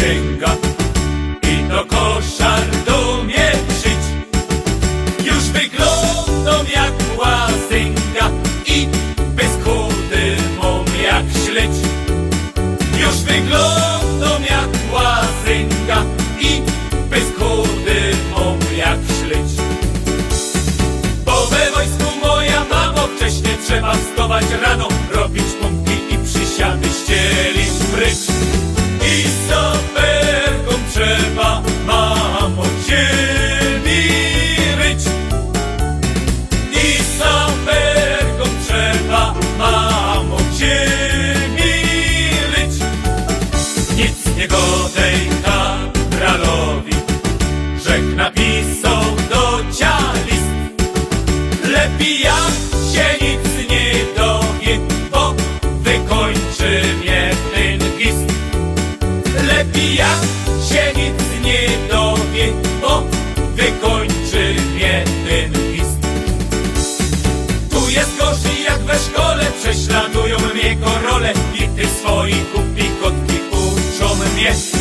przysięga i do koszar dumie żyć. Już wyglądam jak łazynga i bez chudy mam jak śledź. Już wyglądam jak łazynga i bez chudy mam jak śledź. Bo we wojsku moja mamo wcześnie trzeba wstawać rano, napisał do list. Lepiej jak się nic nie dowie, bo wykończy mnie ten gist. Lepiej jak się nic nie dowie, bo wykończy mnie ten gist. Tu jest gorzej jak we szkole, prześladują mnie korole i ty swoich kupi kotki uczą mnie.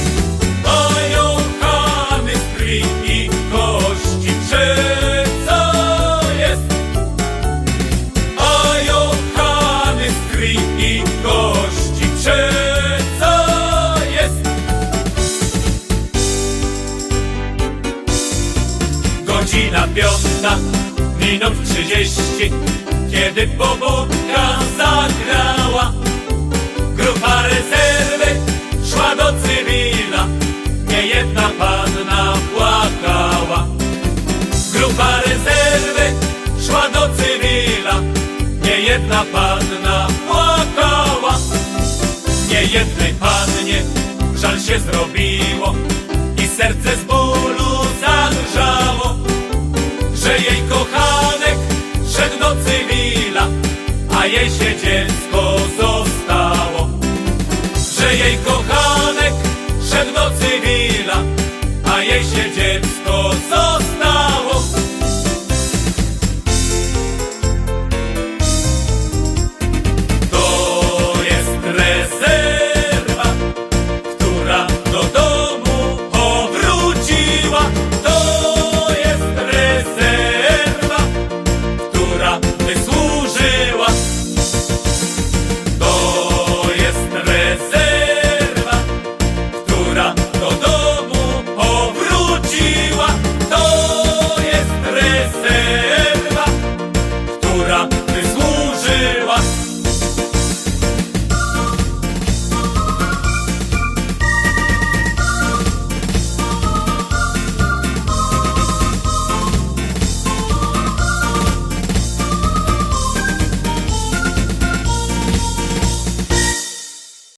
Godzina piąta, minut trzydzieści, kiedy pobudka zagrała. Grupa rezerwy szła do cywila, nie jedna panna płakała. Grupa rezerwy szła do cywila, nie jedna panna płakała. Nie jednej pannie żal się zrobiło a jej się dziecko.